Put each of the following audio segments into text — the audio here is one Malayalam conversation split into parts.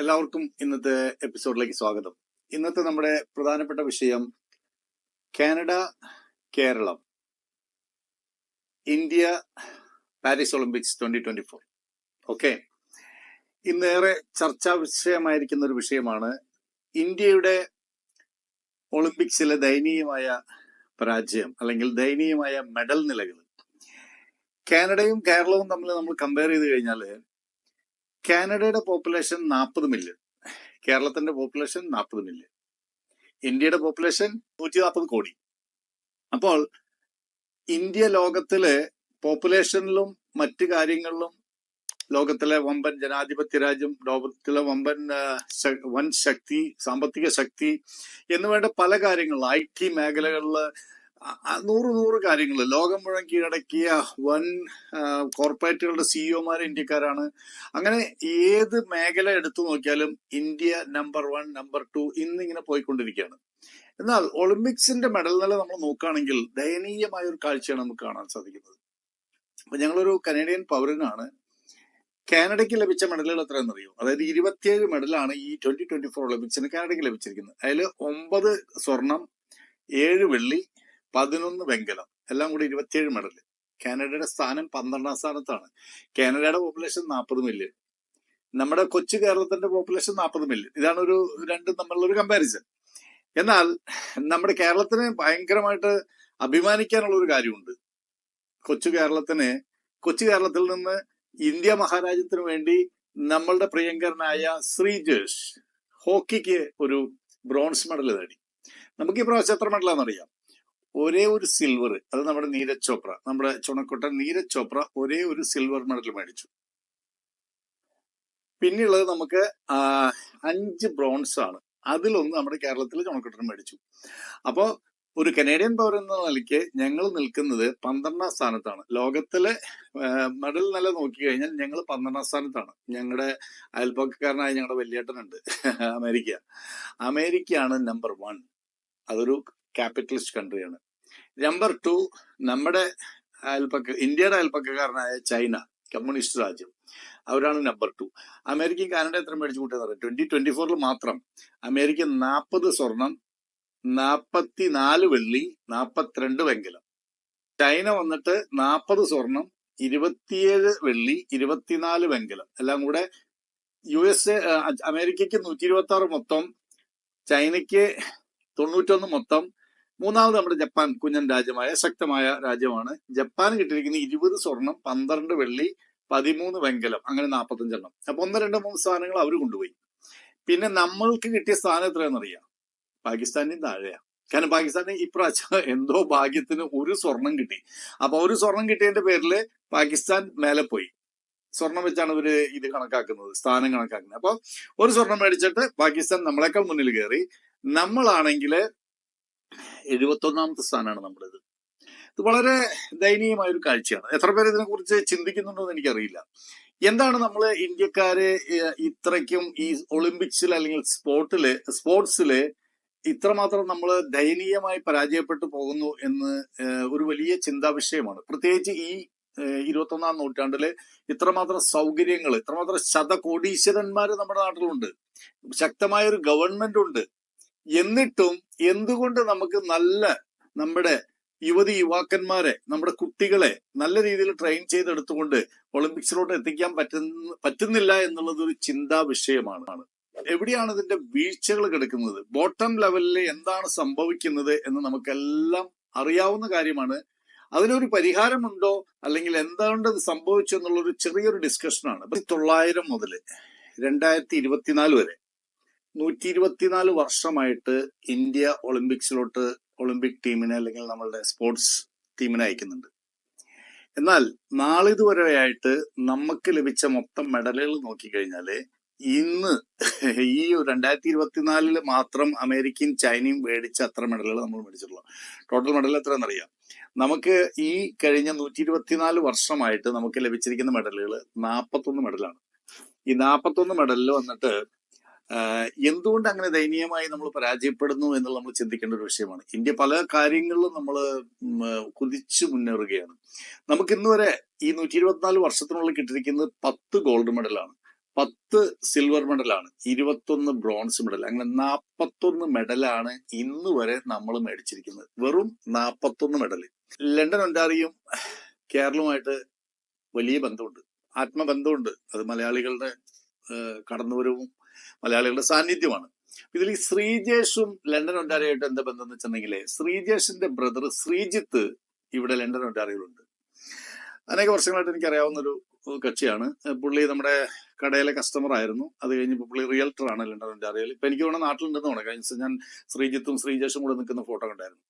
എല്ലാവർക്കും ഇന്നത്തെ എപ്പിസോഡിലേക്ക് സ്വാഗതം. ഇന്നത്തെ നമ്മുടെ പ്രധാനപ്പെട്ട വിഷയം Canada Keralam India Paris Olympics twenty twenty four okay ഇന്നേറെ ചർച്ചാ വിഷയമായിരിക്കുന്ന ഒരു വിഷയമാണ് ഇന്ത്യയുടെ ഒളിമ്പിക്സിലെ ദയനീയമായ പരാജയം അല്ലെങ്കിൽ ദയനീയമായ മെഡൽ നിലകൾ. കാനഡയും കേരളവും തമ്മിൽ നമ്മൾ കമ്പയർ ചെയ്ത് കഴിഞ്ഞാൽ കാനഡയുടെ പോപ്പുലേഷൻ നാൽപ്പത് മില്യൺ. കേരളത്തിന്റെ പോപ്പുലേഷൻ നാൽപ്പത് മില്യൺ. ഇന്ത്യയുടെ പോപ്പുലേഷൻ നൂറ്റി നാൽപ്പത് കോടി. അപ്പോൾ ഇന്ത്യ ലോകത്തിലെ പോപ്പുലേഷനിലും മറ്റു കാര്യങ്ങളിലും ലോകത്തിലെ വമ്പൻ ജനാധിപത്യ രാജ്യം ലോകത്തിലെ വമ്പൻ വൻ ശക്തി സാമ്പത്തിക ശക്തി എന്നുവേണ്ട പല കാര്യങ്ങളിലും ഐ ടി മേഖലകളിൽ നൂറ് നൂറ് കാര്യങ്ങൾ ലോകം മുഴുവൻ കീഴടക്കിയ വൻ കോർപ്പറേറ്റുകളുടെ സിഇഒമാർ ഇന്ത്യക്കാരാണ്. അങ്ങനെ ഏത് മേഖല എടുത്തു നോക്കിയാലും India number one number two ഇന്നിങ്ങനെ പോയിക്കൊണ്ടിരിക്കുകയാണ്. എന്നാൽ ഒളിമ്പിക്സിന്റെ മെഡൽ നില നമ്മൾ നോക്കുകയാണെങ്കിൽ ദയനീയമായ ഒരു കാഴ്ചയാണ് നമുക്ക് കാണാൻ സാധിക്കുന്നത്. അപ്പൊ ഞങ്ങളൊരു കനേഡിയൻ പൗരനാണ്. കാനഡയ്ക്ക് ലഭിച്ച മെഡലുകൾ എത്രയെന്ന് അറിയോ അതായത് ഇരുപത്തിയേഴ് മെഡലാണ് ഈ ട്വന്റി ട്വന്റി ഫോർ ഒളിമ്പിക്സിന് കാനഡയ്ക്ക് ലഭിച്ചിരിക്കുന്നത്. അതിൽ ഒമ്പത് സ്വർണം ഏഴ് വെള്ളി പതിനൊന്ന് വെങ്കലം എല്ലാം കൂടി ഇരുപത്തിയേഴ് മെഡൽ കാനഡയുടെ സ്ഥാനം പന്ത്രണ്ടാം സ്ഥാനത്താണ്. കാനഡയുടെ പോപ്പുലേഷൻ നാൽപ്പത് മില്യൺ നമ്മുടെ കൊച്ചു കേരളത്തിന്റെ പോപ്പുലേഷൻ നാൽപ്പത് മില്യൺ ഇതാണ് ഒരു രണ്ടും തമ്മിലുള്ള ഒരു കമ്പാരിസൺ എന്നാൽ നമ്മുടെ കേരളത്തിന് ഭയങ്കരമായിട്ട് അഭിമാനിക്കാനുള്ള ഒരു കാര്യമുണ്ട്. കൊച്ചു കേരളത്തിന് കൊച്ചു കേരളത്തിൽ നിന്ന് ഇന്ത്യ മഹാരാജ്യത്തിന് വേണ്ടി നമ്മളുടെ പ്രിയങ്കരനായ ശ്രീജേഷ് ഹോക്കിക്ക് ഒരു ബ്രോൺസ് മെഡൽ നേടി. നമുക്ക് ഈ പ്രാവശ്യം എത്ര മെഡലാണെന്നറിയാം ഒരേ ഒരു സിൽവർ അത് നമ്മുടെ നീരജ് ചോപ്ര നമ്മുടെ ചുണക്കുട്ടൻ നീരജ് ചോപ്ര ഒരേ ഒരു സിൽവർ മെഡൽ മേടിച്ചു. പിന്നെയുള്ളത് നമുക്ക് അഞ്ച് ബ്രോൺസ് ആണ്. അതിലൊന്ന് നമ്മുടെ കേരളത്തിൽ ചുണക്കുട്ടൻ മേടിച്ചു. അപ്പോ ഒരു കനേഡിയൻ പൗരൻ എന്ന നിലയ്ക്ക് ഞങ്ങൾ നിൽക്കുന്നത് പന്ത്രണ്ടാം സ്ഥാനത്താണ്. ലോകത്തിലെ മെഡൽ നില നോക്കി കഴിഞ്ഞാൽ ഞങ്ങൾ പന്ത്രണ്ടാം സ്ഥാനത്താണ്. ഞങ്ങളുടെ അയൽപ്പക്കക്കാരനായ ഞങ്ങളുടെ വലിയേട്ടനുണ്ട് അമേരിക്ക. അമേരിക്കയാണ് നമ്പർ വൺ അതൊരു ക്യാപിറ്റലിസ്റ്റ് കൺട്രിയാണ് നമ്പർ ടു നമ്മുടെ അയൽപ്പക്ക ഇന്ത്യയുടെ അയൽപ്പക്കക്കാരനായ ചൈന കമ്മ്യൂണിസ്റ്റ് രാജ്യം. അവരാണ് നമ്പർ ടു അമേരിക്കയും കാനഡ എത്ര മേടിച്ചു കൂട്ടുന്നത് ട്വന്റി ട്വന്റി ഫോറിൽ മാത്രം അമേരിക്ക നാൽപ്പത് സ്വർണം നാൽപ്പത്തി നാല് വെള്ളി നാൽപ്പത്തിരണ്ട് വെങ്കലം. ചൈന വന്നിട്ട് നാൽപ്പത് സ്വർണം ഇരുപത്തിയേഴ് വെള്ളി ഇരുപത്തിനാല് വെങ്കലം. എല്ലാം കൂടെ യു എസ് എ അമേരിക്കയ്ക്ക് നൂറ്റി ഇരുപത്തി ആറ് മൊത്തം ചൈനയ്ക്ക് തൊണ്ണൂറ്റൊന്ന് മൊത്തം മൂന്നാമത് നമ്മുടെ ജപ്പാൻ കുഞ്ഞൻ രാജ്യമായ ശക്തമായ രാജ്യമാണ്. ജപ്പാൻ കിട്ടിയിരിക്കുന്ന ഇരുപത് സ്വർണം പന്ത്രണ്ട് വെള്ളി പതിമൂന്ന് വെങ്കലം അങ്ങനെ നാൽപ്പത്തഞ്ചെണ്ണം അപ്പൊ ഒന്ന് രണ്ട് മൂന്ന് സ്ഥാനങ്ങൾ അവർ കൊണ്ടുപോയി. പിന്നെ നമ്മൾക്ക് കിട്ടിയ സ്ഥാനം എത്രയാണെന്നറിയാം പാകിസ്ഥാനിൽ താഴെയാ. കാരണം പാകിസ്ഥാന് ഇപ്രാവശ്യം എന്തോ ഭാഗ്യത്തിന് ഒരു സ്വർണം കിട്ടി. അപ്പൊ ഒരു സ്വർണം കിട്ടിയതിന്റെ പേരിൽ പാകിസ്ഥാൻ മേലെ പോയി. സ്വർണം വെച്ചാണ് ഇവർ ഇത് കണക്കാക്കുന്നത് സ്ഥാനം കണക്കാക്കുന്നത്. അപ്പൊ ഒരു സ്വർണം മേടിച്ചിട്ട് പാകിസ്ഥാൻ നമ്മളെക്കാൾ മുന്നിൽ കയറി. നമ്മളാണെങ്കിൽ എഴുപത്തൊന്നാമത്തെ സ്ഥാനമാണ് നമ്മുടേത് ഇത് വളരെ ദയനീയമായ ഒരു കാഴ്ചയാണ്. എത്ര പേര് ഇതിനെക്കുറിച്ച് ചിന്തിക്കുന്നുണ്ടോ എനിക്കറിയില്ല. എന്താണ് നമ്മൾ ഇന്ത്യക്കാരെ ഇത്രയ്ക്കും ഈ ഒളിമ്പിക്സിൽ അല്ലെങ്കിൽ സ്പോർട്ടിൽ സ്പോർട്സിൽ ഇത്രമാത്രം നമ്മൾ ദയനീയമായി പരാജയപ്പെട്ടു പോകുന്നു എന്ന് ഒരു വലിയ ചിന്താ വിഷയമാണ് പ്രത്യേകിച്ച് ഈ ഇരുപത്തൊന്നാം നൂറ്റാണ്ടിൽ ഇത്രമാത്രം സൗകര്യങ്ങൾ ഇത്രമാത്രം ശതകോടീശ്വരന്മാര് നമ്മുടെ നാട്ടിലുണ്ട്. ശക്തമായ ഒരു ഗവൺമെന്റ് ഉണ്ട് എന്നിട്ടും എന്തുകൊണ്ട് നമുക്ക് നല്ല നമ്മുടെ യുവതി യുവാക്കന്മാരെ നമ്മുടെ കുട്ടികളെ നല്ല രീതിയിൽ ട്രെയിൻ ചെയ്തെടുത്തുകൊണ്ട് ഒളിമ്പിക്സിലോട്ട് എത്തിക്കാൻ പറ്റുന്ന പറ്റുന്നില്ല എന്നുള്ളത് ഒരു ചിന്താ വിഷയമാണ്. എവിടെയാണ് ഇതിന്റെ വീഴ്ചകൾ കിടക്കുന്നത്? ബോട്ടം ലെവലിൽ എന്താണ് സംഭവിക്കുന്നത് എന്ന് നമുക്കെല്ലാം അറിയാവുന്ന കാര്യമാണ്. അതിനൊരു പരിഹാരമുണ്ടോ? അല്ലെങ്കിൽ എന്തുകൊണ്ട് ഇത് സംഭവിച്ചു എന്നുള്ള ഒരു ചെറിയൊരു ഡിസ്കഷനാണ് തൊള്ളായിരം മുതൽ രണ്ടായിരത്തി ഇരുപത്തിനാല് വരെ നൂറ്റി ഇരുപത്തിനാല് വർഷമായിട്ട് ഇന്ത്യ ഒളിമ്പിക്സിലോട്ട് ഒളിമ്പിക് ടീമിനെ അല്ലെങ്കിൽ നമ്മളുടെ സ്പോർട്സ് ടീമിനെ അയക്കുന്നുണ്ട്. എന്നാൽ നാളിതുവരെയായിട്ട് നമുക്ക് ലഭിച്ച മൊത്തം മെഡലുകൾ നോക്കിക്കഴിഞ്ഞാൽ ഇന്ന് ഈ രണ്ടായിരത്തി ഇരുപത്തിനാലിൽ മാത്രം അമേരിക്കയും ചൈനയും മേടിച്ച അത്ര മെഡലുകൾ നമ്മൾ മേടിച്ചിട്ടുള്ളൂ. ടോട്ടൽ മെഡൽ എത്രയെന്നറിയാം നമുക്ക് ഈ കഴിഞ്ഞ നൂറ്റി ഇരുപത്തിനാല് വർഷമായിട്ട് നമുക്ക് ലഭിച്ചിരിക്കുന്ന മെഡലുകൾ നാൽപ്പത്തൊന്ന് മെഡലാണ്. ഈ നാൽപ്പത്തൊന്ന് മെഡലിൽ വന്നിട്ട് എന്തുകൊണ്ട് അങ്ങനെ ദയനീയമായി നമ്മൾ പരാജയപ്പെടുന്നു എന്നുള്ളത് നമ്മൾ ചിന്തിക്കേണ്ട ഒരു വിഷയമാണ്. ഇന്ത്യ പല കാര്യങ്ങളിലും നമ്മൾ കുതിച്ചു മുന്നേറുകയാണ്. നമുക്ക് ഇന്ന് വരെ ഈ നൂറ്റി ഇരുപത്തിനാല് വർഷത്തിനുള്ളിൽ കിട്ടിയിരിക്കുന്നത് പത്ത് ഗോൾഡ് മെഡലാണ് പത്ത് സിൽവർ മെഡലാണ് ഇരുപത്തൊന്ന് ബ്രോൺസ് മെഡൽ അങ്ങനെ നാപ്പത്തൊന്ന് മെഡലാണ് ഇന്ന് വരെ നമ്മൾ മേടിച്ചിരിക്കുന്നത്. വെറും നാപ്പത്തൊന്ന് മെഡൽ ലണ്ടൻ ഒണ്ടാറിയും കേരളവുമായിട്ട് വലിയ ബന്ധമുണ്ട്. ആത്മബന്ധമുണ്ട്. അത് മലയാളികളുടെ കടന്നുവരവും മലയാളികളുടെ സാന്നിധ്യമാണ്. ഇതിൽ ഈ ശ്രീജേഷും ലണ്ടൻ ഒണ്ടാരയുമായിട്ട് എന്താ ബന്ധം എന്ന് വെച്ചിട്ടുണ്ടെങ്കിൽ ശ്രീജേഷിന്റെ ബ്രദർ ശ്രീജിത്ത് ഇവിടെ ലണ്ടൻ ഒണ്ടാരയിലുണ്ട് അനേക വർഷങ്ങളായിട്ട് എനിക്ക് അറിയാവുന്ന ഒരു കക്ഷിയാണ് പുള്ളി നമ്മുടെ കടയിലെ കസ്റ്റമർ ആയിരുന്നു. അത് കഴിഞ്ഞ് പുള്ളി റിയൽറ്റർ ആണ് ലണ്ടൻ ഒണ്ടാരയിൽ ഇപ്പൊ എനിക്ക് തോന്നുന്നു നാട്ടിലുണ്ടെന്ന് തോന്നുന്നു. കഴിഞ്ഞ ദിവസം ഞാൻ ശ്രീജിത്തും ശ്രീജേഷും കൂടെ നിൽക്കുന്ന ഫോട്ടോ കണ്ടായിരുന്നു.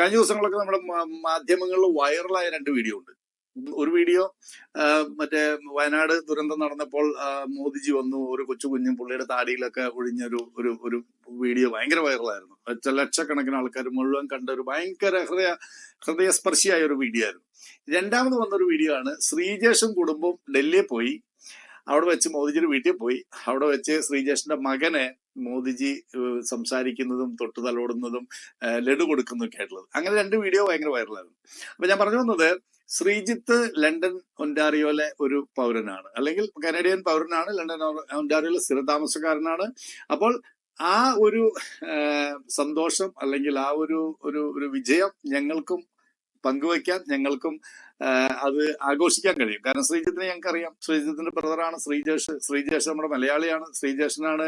കഴിഞ്ഞ ദിവസങ്ങളൊക്കെ നമ്മുടെ മാധ്യമങ്ങളിൽ വൈറലായ രണ്ട് വീഡിയോ ഉണ്ട്. ഒരു വീഡിയോ മറ്റേ വയനാട് ദുരന്തം നടന്നപ്പോൾ മോദിജി വന്നു ഒരു കൊച്ചു കുഞ്ഞും പുള്ളിയുടെ താടിയിലൊക്കെ ഒഴിഞ്ഞൊരു ഒരു ഒരു വീഡിയോ ഭയങ്കര വൈറലായിരുന്നു. ലക്ഷ- ലക്ഷക്കണക്കിന് ആൾക്കാർ മുഴുവൻ കണ്ട ഒരു ഭയങ്കര ഹൃദയ ഹൃദയസ്പർശിയായ ഒരു വീഡിയോ ആയിരുന്നു. രണ്ടാമത് വന്നൊരു വീഡിയോ ആണ് ശ്രീജേഷും കുടുംബവും ഡൽഹിയിൽ പോയി. അവിടെ വെച്ച് മോദിജിയുടെ വീട്ടിൽ പോയി. അവിടെ വെച്ച് ശ്രീജേഷിന്റെ മകനെ മോദിജി സംസാരിക്കുന്നതും തൊട്ടു തലോടുന്നതും ലഡു ലഡു കൊടുക്കുന്നതൊക്കെ ആയിട്ടുള്ളത്. അങ്ങനെ രണ്ട് വീഡിയോ ഭയങ്കര വൈറലായിരുന്നു. അപ്പൊ ഞാൻ പറഞ്ഞു വന്നത് ശ്രീജിത്ത് ലണ്ടൻ ഒൻഡാറിയോയിലെ ഒരു പൗരനാണ്. അല്ലെങ്കിൽ കനേഡിയൻ പൗരനാണ് ലണ്ടൻ ഒൻഡാറിയോയിലെ സ്ഥിരതാമസക്കാരനാണ്. അപ്പോൾ ആ ഒരു സന്തോഷം അല്ലെങ്കിൽ ആ ഒരു ഒരു ഒരു വിജയം ഞങ്ങൾക്കും പങ്കുവയ്ക്കാൻ ഞങ്ങൾക്കും അത് ആഘോഷിക്കാൻ കഴിയും. കാരണം ശ്രീജിത്തിനെ ഞങ്ങൾക്ക് അറിയാം ശ്രീജിത്തിന്റെ ബ്രദറാണ് ശ്രീജേഷ്. ശ്രീജേഷ് നമ്മുടെ മലയാളിയാണ്. ശ്രീജേഷനാണ്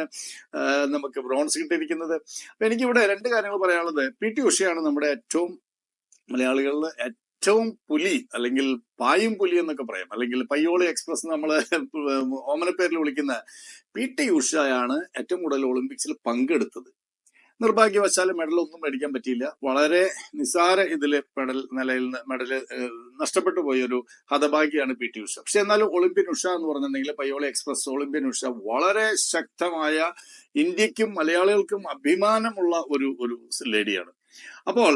നമുക്ക് ബ്രോൺസ് കിട്ടിയിരിക്കുന്നത്. അപ്പൊ എനിക്കിവിടെ രണ്ട് കാര്യങ്ങൾ പറയാനുള്ളത്. പി ടി ഉഷയാണ് നമ്മുടെ ഏറ്റവും മലയാളികളിൽ ഏറ്റവും പുലി അല്ലെങ്കിൽ പായും പുലി എന്നൊക്കെ പറയാം. അല്ലെങ്കിൽ പയ്യോളി എക്സ്പ്രസ് നമ്മൾ ഓമനപ്പേരിൽ വിളിക്കുന്ന പി ടി ഉഷയാണ് ഏറ്റവും കൂടുതൽ ഒളിമ്പിക്സിൽ പങ്കെടുത്തത്. നിർഭാഗ്യവശാൽ മെഡൽ ഒന്നും മേടിക്കാൻ പറ്റിയില്ല. വളരെ നിസാര ഇതിൽ മെഡൽ നിലയിൽ മെഡൽ നഷ്ടപ്പെട്ടു പോയൊരു ഹതഭാഗ്യാണ് പി ടി ഉഷ. പക്ഷെ എന്നാലും ഒളിമ്പ്യൻ ഉഷ എന്ന് പറഞ്ഞിട്ടുണ്ടെങ്കിൽ പയ്യോളി എക്സ്പ്രസ് ഒളിമ്പ്യൻ ഉഷ വളരെ ശക്തമായ ഇന്ത്യക്കും മലയാളികൾക്കും അഭിമാനമുള്ള ഒരു ഒരു ലേഡിയാണ്. അപ്പോൾ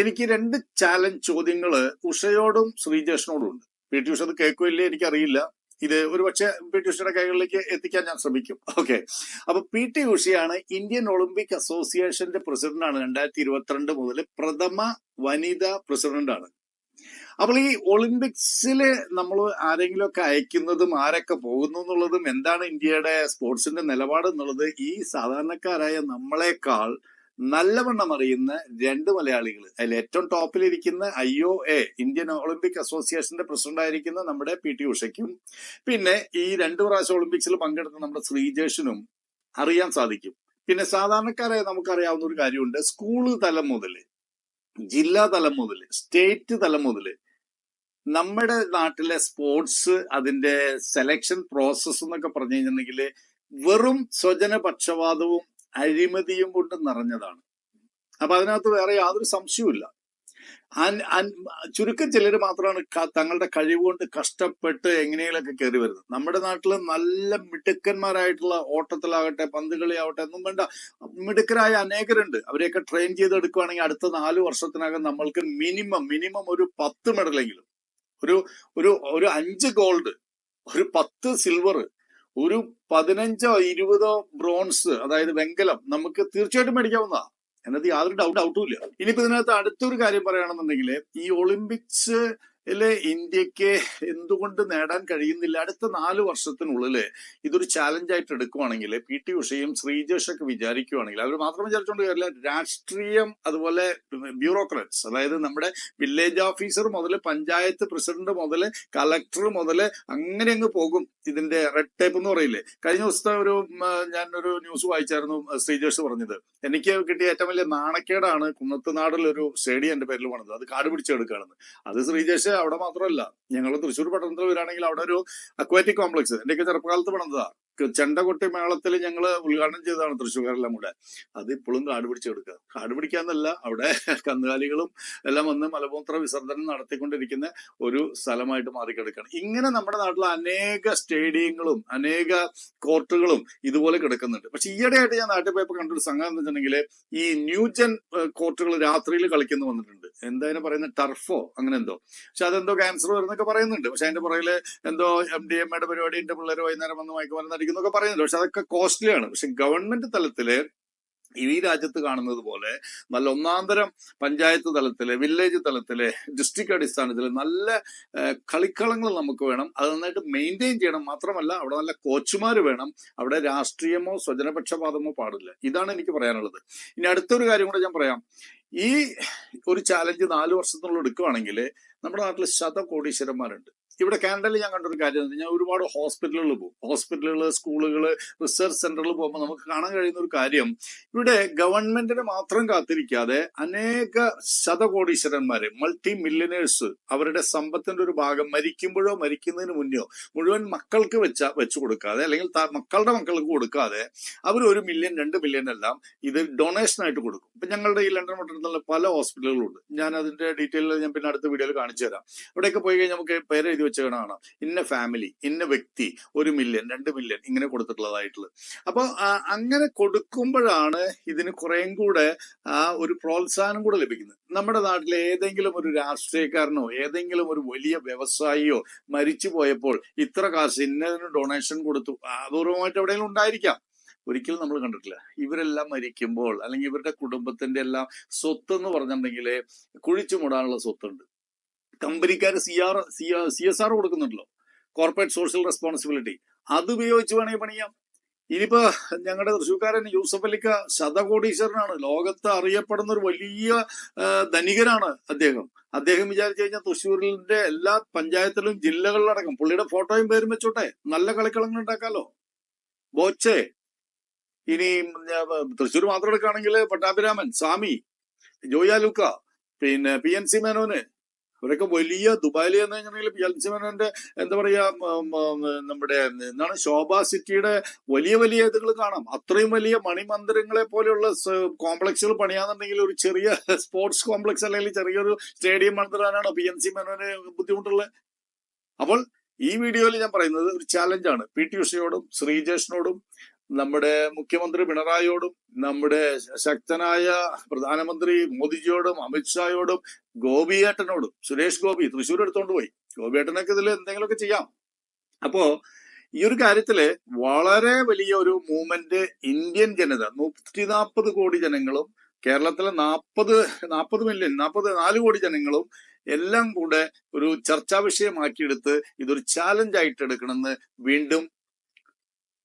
എനിക്ക് രണ്ട് ചാലഞ്ച് ചോദ്യങ്ങൾ ഉഷയോടും ശ്രീജേഷിനോടും ഉണ്ട് പി ടി ഉഷ അത് കേൾക്കുമില്ലേ എനിക്കറിയില്ല. ഇത് ഒരു പക്ഷേ പി ടി ഉഷയുടെ കൈകളിലേക്ക് എത്തിക്കാൻ ഞാൻ ശ്രമിക്കും. ഓക്കെ അപ്പൊ പി ടി ഉഷയാണ് ഇന്ത്യൻ ഒളിമ്പിക് അസോസിയേഷന്റെ പ്രസിഡന്റാണ് രണ്ടായിരത്തി ഇരുപത്തിരണ്ട് മുതൽ പ്രഥമ വനിതാ പ്രസിഡന്റാണ്. അപ്പോൾ ഈ ഒളിമ്പിക്സിൽ നമ്മൾ ആരെങ്കിലും ഒക്കെ അയക്കുന്നതും ആരൊക്കെ പോകുന്നു എന്നുള്ളതും എന്താണ് ഇന്ത്യയുടെ സ്പോർട്സിന്റെ നിലപാട് എന്നുള്ളത് ഈ സാധാരണക്കാരായ നമ്മളെക്കാൾ നല്ലവണ്ണം അറിയുന്ന രണ്ട് മലയാളികൾ അതിൽ ഏറ്റവും ടോപ്പിലിരിക്കുന്ന I O A Indian Olympic അസോസിയേഷന്റെ പ്രസിഡന്റ് ആയിരിക്കുന്ന നമ്മുടെ പി ടി ഉഷയ്ക്കും പിന്നെ ഈ രണ്ടു പ്രാവശ്യം ഒളിമ്പിക്സിൽ പങ്കെടുത്ത നമ്മുടെ ശ്രീജേഷിനും അറിയാൻ സാധിക്കും. പിന്നെ സാധാരണക്കാരെ നമുക്കറിയാവുന്ന ഒരു കാര്യമുണ്ട്. സ്കൂൾ തലം മുതൽ ജില്ലാ തലം മുതൽ സ്റ്റേറ്റ് തലം മുതൽ നമ്മുടെ നാട്ടിലെ സ്പോർട്സ് അതിന്റെ സെലക്ഷൻ പ്രോസസ്സ് എന്നൊക്കെ പറഞ്ഞു കഴിഞ്ഞിട്ടുണ്ടെങ്കിൽ വെറും സ്വജന പക്ഷപാതവും അഴിമതിയും കൊണ്ട് നിറഞ്ഞതാണ്. അപ്പൊ അതിനകത്ത് വേറെ യാതൊരു സംശയവുമില്ല. ചുരുക്കം ചിലർ മാത്രമാണ് തങ്ങളുടെ കഴിവ് കൊണ്ട് കഷ്ടപ്പെട്ട് എങ്ങനെയെങ്കിലൊക്കെ കയറി വരുന്നത്. നമ്മുടെ നാട്ടിൽ നല്ല മിടുക്കന്മാരായിട്ടുള്ള ഓട്ടത്തിലാകട്ടെ പന്ത് കളിയാവട്ടെ ഒന്നും വേണ്ട. മിടുക്കരായ അനേകരുണ്ട്. അവരെയൊക്കെ ട്രെയിൻ ചെയ്തെടുക്കുകയാണെങ്കിൽ അടുത്ത നാല് വർഷത്തിനകം നമ്മൾക്ക് മിനിമം മിനിമം ഒരു പത്ത് മെഡലെങ്കിലും ഒരു ഒരു ഒരു അഞ്ച് ഗോൾഡ് ഒരു പത്ത് സിൽവർ ഒരു പതിനഞ്ചോ ഇരുപതോ ബ്രോൺസ് അതായത് വെങ്കലം നമുക്ക് തീർച്ചയായിട്ടും മേടിക്കാവുന്നതാ. എന്നത് യാതൊരു ഡൗട്ട് ഡൗട്ടും ഇല്ല. ഇനിയിപ്പോ ഇതിനകത്ത് അടുത്തൊരു കാര്യം പറയുകയാണെന്നുണ്ടെങ്കിൽ ഈ ഒളിമ്പിക്സ് ഇന്ത്യയ്ക്ക് എന്തുകൊണ്ട് നേടാൻ കഴിയുന്നില്ല? അടുത്ത നാല് വർഷത്തിനുള്ളിൽ ഇതൊരു ചാലഞ്ച് ആയിട്ട് എടുക്കുവാണെങ്കിൽ പി ടി ഉഷയും ശ്രീജേഷൊക്കെ വിചാരിക്കുവാണെങ്കിൽ അവർ മാത്രം വിചാരിച്ചുകൊണ്ട് കാര്യമില്ല രാഷ്ട്രീയം അതുപോലെ ബ്യൂറോക്രാറ്റ്സ് അതായത് നമ്മുടെ വില്ലേജ് ഓഫീസർ മുതൽ പഞ്ചായത്ത് പ്രസിഡന്റ് മുതൽ കളക്ടർ മുതൽ അങ്ങനെ അങ്ങ് പോകും ഇതിന്റെ റെഡ് ടേപ്പ് എന്ന് പറയില്ലേ? കഴിഞ്ഞ ദിവസത്തെ ഒരു ഞാനൊരു ന്യൂസ് വായിച്ചായിരുന്നു ശ്രീജേഷ് പറഞ്ഞത്. എനിക്ക് കിട്ടിയ ഏറ്റവും വലിയ നാണക്കേടാണ് കുന്നത്തുനാടിൽ ഒരു സ്റ്റേഡിയം എന്റെ പേരിൽ പണിത് അത് കാട് പിടിച്ചെടുക്കുകയാണെന്ന് അത് ശ്രീജേഷ് അവിടെ മാത്രമല്ല. ഞങ്ങൾ തൃശ്ശൂർ പട്ടണത്തിൽ വരികയാണെങ്കിൽ അവിടെ ഒരു അക്വാറ്റിക് കോംപ്ലക്സ് എന്റെയൊക്കെ ചെറുപ്പകാലത്ത് പണിതാ ചെണ്ടകൊട്ടി മേളത്തിൽ ഞങ്ങൾ ഉദ്ഘാടനം ചെയ്തതാണ് തൃശ്ശൂർക്കാരെല്ലാം കൂടെ. അത് ഇപ്പോഴും കാട് പിടിച്ചെടുക്കുക കാട് പിടിക്കാന്നല്ല അവിടെ കന്നുകാലികളും എല്ലാം വന്ന് മലമൂത്ര വിസർജനം നടത്തിക്കൊണ്ടിരിക്കുന്ന ഒരു സ്ഥലമായിട്ട് മാറിക്കിടക്കുകയാണ് ഇങ്ങനെ നമ്മുടെ നാട്ടിൽ അനേക സ്റ്റേഡിയങ്ങളും അനേക കോർട്ടുകളും ഇതുപോലെ കിടക്കുന്നുണ്ട്. പക്ഷെ ഈയിടെയായിട്ട് ഞാൻ നാട്ടിൽ പോയപ്പോൾ കണ്ടൊരു സംഘം എന്ന് വെച്ചിട്ടുണ്ടെങ്കിൽ ഈ ന്യൂജൻ കോർട്ടുകൾ രാത്രിയിൽ കളിക്കുന്നു വന്നിട്ടുണ്ട്. എന്തായാലും പറയുന്ന? ടർഫോ? അങ്ങനെ എന്തോ. പക്ഷെ അതെന്തോ ക്യാൻസർ വരുന്നൊക്കെ പറയുന്നുണ്ട്. പക്ഷെ അതിന്റെ പുറകിൽ എന്തോ എം ഡി എം എയുടെ പരിപാടി എന്റെ പിള്ളേർ വൈകുന്നേരം വന്ന് മയക്കുമരുന്ന് അടിക്കുന്നൊക്കെ പറയുന്നുണ്ട്. പക്ഷെ അതൊക്കെ കോസ്റ്റ്ലി ആണ് പക്ഷെ ഗവൺമെന്റ് തലത്തിൽ ഈ രാജ്യത്ത് കാണുന്നത് പോലെ നല്ല ഒന്നാന്തരം പഞ്ചായത്ത് തലത്തിൽ വില്ലേജ് തലത്തിൽ ഡിസ്ട്രിക്ട് അടിസ്ഥാനത്തിൽ നല്ല കളിക്കളങ്ങൾ നമുക്ക് വേണം. അത് നന്നായിട്ട് മെയിന്റെയിൻ ചെയ്യണം. മാത്രമല്ല അവിടെ നല്ല കോച്ചുമാർ വേണം. അവിടെ രാഷ്ട്രീയമോ സ്വജനപക്ഷപാതമോ പാടില്ല. ഇതാണ് എനിക്ക് പറയാനുള്ളത്. ഇനി അടുത്തൊരു കാര്യം കൂടെ ഞാൻ പറയാം. ഈ ഒരു ചാലഞ്ച് നാല് വർഷത്തിനുള്ളിൽ എടുക്കുകയാണെങ്കിൽ നമ്മുടെ നാട്ടിൽ ശതകോടീശ്വരന്മാരുണ്ട്. ഇവിടെ കാനഡയിൽ ഞാൻ കണ്ടൊരു കാര്യം ഞാൻ ഒരുപാട് ഹോസ്പിറ്റലുകളിൽ പോകും. ഹോസ്പിറ്റലുകൾ സ്കൂളുകൾ റിസർച്ച് സെന്ററിൽ പോകുമ്പോൾ നമുക്ക് കാണാൻ കഴിയുന്ന ഒരു കാര്യം ഇവിടെ ഗവൺമെന്റിനെ മാത്രം കാത്തിരിക്കാതെ അനേക ശതകോടീശ്വരന്മാര് മൾട്ടി മില്യനേഴ്സ് അവരുടെ സമ്പത്തിന്റെ ഒരു ഭാഗം മരിക്കുമ്പോഴോ മരിക്കുന്നതിന് മുന്നോ മുഴുവൻ മക്കൾക്ക് വെച്ച വെച്ചു കൊടുക്കാതെ അല്ലെങ്കിൽ മക്കളുടെ മക്കൾക്ക് കൊടുക്കാതെ അവർ ഒരു മില്യൺ രണ്ട് മില്യൺ എല്ലാം ഇത് ഡൊണേഷൻ ആയിട്ട് കൊടുക്കും. ഇപ്പൊ ഞങ്ങളുടെ ഈ ലണ്ടൻ മട്ടണത്തിലുള്ള പല ഹോസ്പിറ്റലുകളുണ്ട് ഞാൻ അതിന്റെ ഡീറ്റെയിൽ ഞാൻ പിന്നെ അടുത്ത വീഡിയോയിൽ കാണിച്ചു തരാം ഇവിടെയൊക്കെ പോയി കഴിഞ്ഞാൽ നമുക്ക് പേര് വെച്ച് കാണാം ഇന്ന ഫാമിലി ഇന്ന വ്യക്തി ഒരു മില്യൺ രണ്ട് മില്യൺ ഇങ്ങനെ കൊടുത്തിട്ടുള്ളതായിട്ടുള്ളത്. അപ്പോൾ അങ്ങനെ കൊടുക്കുമ്പോഴാണ് ഇതിന് കുറേം കൂടെ ഒരു പ്രോത്സാഹനം കൂടെ ലഭിക്കുന്നത്. നമ്മുടെ നാട്ടിലെ ഏതെങ്കിലും ഒരു രാഷ്ട്രീയക്കാരനോ ഏതെങ്കിലും ഒരു വലിയ വ്യവസായിയോ മരിച്ചു പോയപ്പോൾ ഇത്ര കാശ് ഇന്നതിന് ഡൊണേഷൻ കൊടുത്തു. അപൂർവമായിട്ട് എവിടെയെങ്കിലും ഉണ്ടായിരിക്കാം. ഒരിക്കലും നമ്മൾ കണ്ടിട്ടില്ല. ഇവരെല്ലാം മരിക്കുമ്പോൾ അല്ലെങ്കിൽ ഇവരുടെ കുടുംബത്തിന്റെ എല്ലാം സ്വത്ത് എന്ന് പറഞ്ഞിട്ടുണ്ടെങ്കിൽ കുഴിച്ചു മൂടാനുള്ള സ്വത്തുണ്ട്. കമ്പനിക്കാർ C R C C S R കൊടുക്കുന്നുണ്ടല്ലോ. Corporate social responsibility അത് ഉപയോഗിച്ച് വേണമെങ്കിൽ പണിയാം. ഇനിയിപ്പോ ഞങ്ങളുടെ തൃശ്ശൂർക്കാരൻ യൂസഫ് അലിക്ക ശതകോടീശ്വരനാണ്. ലോകത്ത് അറിയപ്പെടുന്ന ഒരു വലിയ ധനികനാണ് അദ്ദേഹം. അദ്ദേഹം വിചാരിച്ചു കഴിഞ്ഞാൽ തൃശ്ശൂരിന്റെ എല്ലാ പഞ്ചായത്തിലും ജില്ലകളിലടക്കം. പുള്ളിയുടെ ഫോട്ടോയും പേരും വെച്ചോട്ടെ. നല്ല കളിക്കളങ്ങൾ ഉണ്ടാക്കാലോ? ബോച്ചെ. ഇനി തൃശ്ശൂർ മാത്രം എടുക്കുകയാണെങ്കിൽ പട്ടാഭിരാമൻ സ്വാമി ജോയാലുക്ക പിന്നെ പി എൻ സി മേനോന് ഇവരൊക്കെ വലിയ ദുബായിൽ എന്ന് കഴിഞ്ഞിട്ടുണ്ടെങ്കിൽ പി എൻ സി മേനോന്റെ എന്താ പറയാ നമ്മുടെ എന്താണ് ശോഭ സിറ്റിയുടെ വലിയ വലിയ ഇതുകൾ കാണാം. അത്രയും വലിയ മണിമന്ദിരങ്ങളെ പോലെയുള്ള കോംപ്ലക്സുകൾ പണിയാന്നുണ്ടെങ്കിൽ ഒരു ചെറിയ സ്പോർട്സ് കോംപ്ലക്സ് അല്ലെങ്കിൽ ചെറിയൊരു സ്റ്റേഡിയം പണിതിടാനാണ് പി എൻ സി മേനോന് ബുദ്ധിമുട്ടുള്ളത് അപ്പോൾ ഈ വീഡിയോയിൽ ഞാൻ പറയുന്നത് ഒരു ചാലഞ്ചാണ് പി ടി ഉഷയോടും ശ്രീജേഷിനോടും നമ്മുടെ മുഖ്യമന്ത്രി പിണറായിയോടും നമ്മുടെ ശക്തനായ പ്രധാനമന്ത്രി മോദിജിയോടും അമിത്ഷായോടും ഗോപിയേട്ടനോടും സുരേഷ് ഗോപി തൃശ്ശൂർ എടുത്തോണ്ട് പോയി. ഗോപിയേട്ടനൊക്കെ ഇതിൽ എന്തെങ്കിലുമൊക്കെ ചെയ്യാം. അപ്പോ ഈ ഒരു കാര്യത്തിൽ വളരെ വലിയ ഒരു മൂവ്മെന്റ് ഇന്ത്യൻ ജനത നൂറ്റി നാൽപ്പത് കോടി ജനങ്ങളും കേരളത്തിലെ നാൽപ്പത് നാൽപ്പത് മില്യൺ നാൽപ്പത് നാല് കോടി ജനങ്ങളും എല്ലാം കൂടെ ഒരു ചർച്ചാ വിഷയമാക്കിയെടുത്ത് ഇതൊരു ചാലഞ്ച് ആയിട്ട് എടുക്കണമെന്ന് വീണ്ടും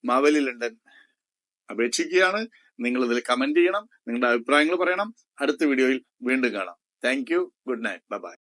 മാവലി ലണ്ടൻ അപേക്ഷിക്കുകയാണ്. നിങ്ങൾ ഇതിൽ കമന്റ് ചെയ്യണം. നിങ്ങളുടെ അഭിപ്രായങ്ങൾ പറയണം. അടുത്ത വീഡിയോയിൽ വീണ്ടും കാണാം. Thank you good night bye